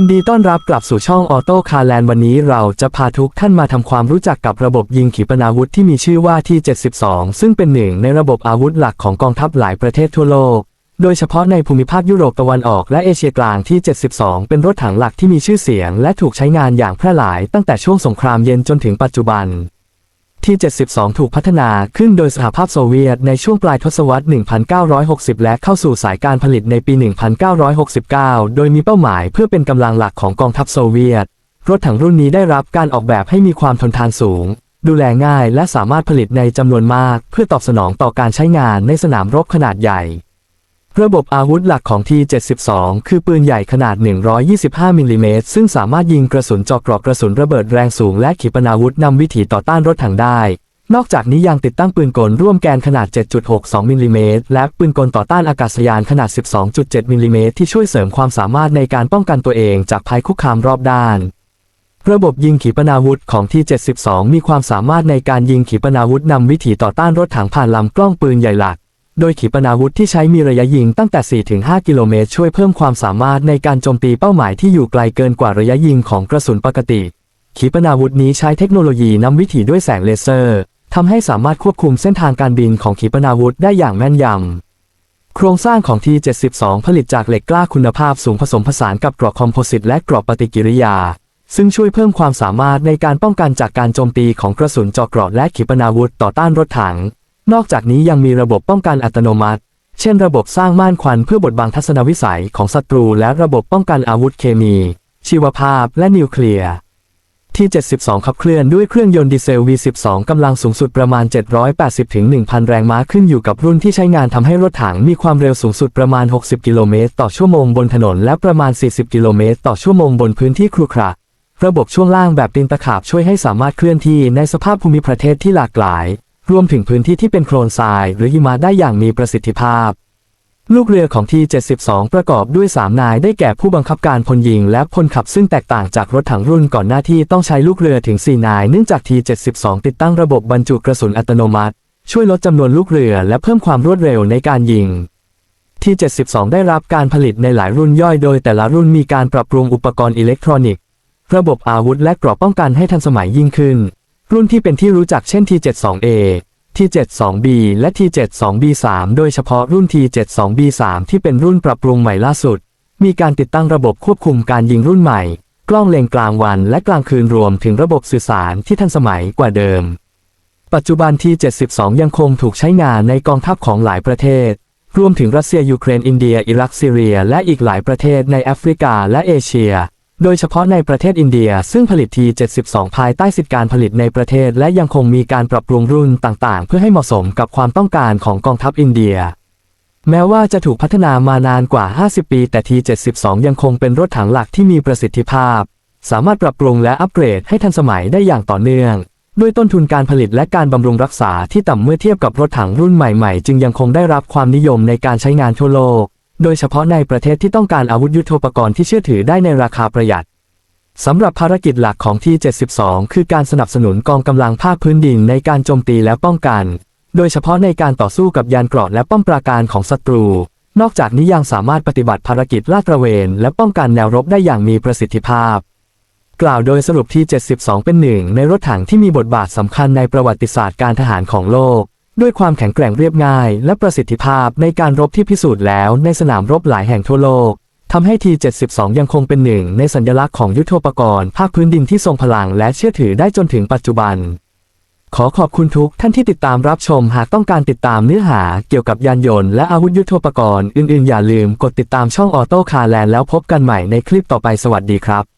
ยินดีต้อนรับกลับสู่ช่องออโต้คาร์แลนด์วันนี้เราจะพาทุกท่านมาทำความรู้จักกับระบบยิงขีปนาวุธที่มีชื่อว่าที่72 ซึ่งเป็นหนึ่งในระบบอาวุธหลักของกองทัพหลายประเทศทั่วโลก โดยเฉพาะในภูมิภาคยุโรปตะวันออกและเอเชียกลางที่ 72 เป็นรถถังหลักที่มีชื่อเสียง และถูกใช้งานอย่างแพร่หลายตั้งแต่ช่วงสงครามเย็นจนถึงปัจจุบัน ที่ 72 ถูกพัฒนาขึ้นโดยสหภาพโซเวียตในช่วงปลายทศวรรษ 1960 และเข้าสู่สายการผลิตในปี 1969 โดยมีเป้าหมายเพื่อเป็นกำลังหลักของกองทัพโซเวียต รถถังรุ่นนี้ได้รับการออกแบบให้มีความทนทานสูง ดูแลง่ายและสามารถผลิตในจำนวนมาก เพื่อตอบสนองต่อการใช้งานในสนามรบขนาดใหญ่ ระบบอาวุธหลักของ T72 คือปืนใหญ่ขนาด 125 มิลลิเมตร ซึ่งสามารถยิงกระสุนเจอกรอกกระสุนระเบิดแรงสูงและขีปนาวุธนำวิถีต่อต้านรถถังได้ นอกจากนี้ยังติดตั้งปืนกลร่วมแกนขนาด 7.62 มิลลิเมตร และปืนกลต่อต้านอากาศยานขนาด 12.7 มิลลิเมตร ที่ช่วยเสริมความสามารถในการป้องกันตัวเองจากภัยคุกคามรอบด้านระบบยิงขีปนาวุธของ T72 มีความสามารถในการยิงขีปนาวุธนำวิถีต่อต้านรถถังผ่านลำกล้องปืนใหญ่หลัก โดยขีปนาวุธที่ใช้มีระยะยิงตั้งแต่ 4-5 กิโลเมตรช่วยเพิ่มความสามารถในการโจมตีเป้าหมายที่อยู่ไกลเกินกว่าระยะยิงของกระสุนปกติ ขีปนาวุธนี้ใช้เทคโนโลยีนำวิถีด้วยแสงเลเซอร์ทำให้สามารถควบคุมเส้นทางการบินของขีปนาวุธได้อย่างแม่นยำ โครงสร้างของ T72 ผลิตจากเหล็กกล้าคุณภาพสูงผสมผสานกับกรอบคอมโพสิตและกรอบปฏิกิริยา ซึ่งช่วยเพิ่มความสามารถในการป้องกันจากการโจมตีของกระสุนเจาะเกราะและขีปนาวุธต่อต้านรถถัง นอกจากนี้ยังมีระบบป้องกันอัตโนมัติ เช่นระบบสร้างม่านควันเพื่อบดบังทัศนวิสัยของศัตรู และระบบป้องกันอาวุธเคมี ชีวภาพ และนิวเคลียร์ที่ 72 ขับเคลื่อนด้วยเครื่องยนต์ดีเซล V12 กำลังสูงสุดประมาณ 780-1,000 แรงม้าขึ้นอยู่กับรุ่นที่ใช้งานทำให้รถถังมีความเร็วสูงสุดประมาณ 60 กิโลเมตรต่อชั่วโมงบนถนน และประมาณ 40 กิโลเมตรต่อชั่วโมงบนพื้นที่ครุขระระบบช่วงล่างแบบดินตะขาบช่วยให้สามารถเคลื่อนที่ในสภาพภูมิประเทศที่หลากหลาย รวมถึงพื้นที่ที่เป็นโคลนทรายหรือหิมะได้อย่างมีประสิทธิภาพ ลูกเรือของที72 ประกอบด้วย 3 นายได้แก่ผู้บังคับการพลยิงและพลขับซึ่งแตกต่างจากรถถังรุ่นก่อนหน้าที่ต้องใช้ลูกเรือถึง 4 นาย เนื่องจากที72 ติดตั้งระบบบรรจุกระสุนอัตโนมัติ ช่วยลดจำนวนลูกเรือและเพิ่มความรวดเร็วในการยิงที่ 72 ได้รับการผลิตในหลายรุ่นย่อยโดยแต่ละรุ่นมีการปรับปรุงอุปกรณ์อิเล็กทรอนิกส์ ระบบอาวุธและกรอบป้องกันให้ทันสมัยยิ่งขึ้น รุ่นที่เป็นที่รู้จักเช่น T72A T72B และ T72B3 โดยเฉพาะรุ่น T72B3 ที่เป็นรุ่นปรับปรุงใหม่ล่าสุด มีการติดตั้งระบบควบคุมการยิงรุ่นใหม่ กล้องเลนกลางวันและกลางคืนรวมถึงระบบสื่อสารที่ทันสมัยกว่าเดิม ปัจจุบัน T72 ยังคงถูกใช้งานในกองทัพของหลายประเทศ รวมถึงรัสเซียยูเครนอินเดีย อิรักซีเรีย และอีกหลายประเทศในแอฟริกาและเอเชีย โดยเฉพาะในประเทศอินเดีย ซึ่งผลิต T72 ภายใต้สิทธิการผลิตในประเทศ และยังคงมีการปรับปรุงรุ่นต่างๆ เพื่อให้เหมาะสมกับความต้องการของกองทัพอินเดีย แม้ว่าจะถูกพัฒนามานานกว่า 50 ปี แต่ T72 ยังคงเป็นรถถังหลักที่มีประสิทธิภาพ สามารถปรับปรุงและอัปเกรดให้ทันสมัยได้อย่างต่อเนื่อง ด้วยต้นทุนการผลิตและการบำรุงรักษาที่ต่ำเมื่อเทียบกับรถถังรุ่นใหม่ๆ จึงยังคงได้รับความนิยมในการใช้งานทั่วโลก โดยเฉพาะในประเทศที่ต้องการอาวุธยุทโธปกรณ์ที่เชื่อถือได้ในราคาประหยัดสำหรับภารกิจหลักของที่ 72 คือการสนับสนุนกองกำลังภาคพื้นดินในการโจมตีและป้องกัน โดยเฉพาะในการต่อสู้กับยานเกราะและป้อมปราการของศัตรู นอกจากนี้ยังสามารถปฏิบัติภารกิจลาดตระเวน และป้องกันแนวรบได้อย่างมีประสิทธิภาพ กล่าวโดยสรุปที่ 72 เป็นหนึ่งในรถถังที่มีบทบาทสำคัญในประวัติศาสตร์การทหารของโลก ด้วยความแข็งแกร่งเรียบง่าย และประสิทธิภาพในการรบที่พิสูจน์แล้วในสนามรบหลายแห่งทั่วโลกทำให้ T72 ยังคงเป็นหนึ่งในสัญลักษณ์ของยุทโธปกรณ์ภาคพื้นดินที่ทรงพลังและเชื่อถือได้จนถึงปัจจุบัน ขอขอบคุณทุกท่านที่ติดตามรับชมหากต้องการติดตามเนื้อหาเกี่ยวกับยานยนต์และอาวุธยุทโธปกรณ์อื่นๆ อย่าลืมกดติดตามช่องออโต้คาร์แลนด์แล้วพบกันใหม่ในคลิปต่อไปสวัสดีครับ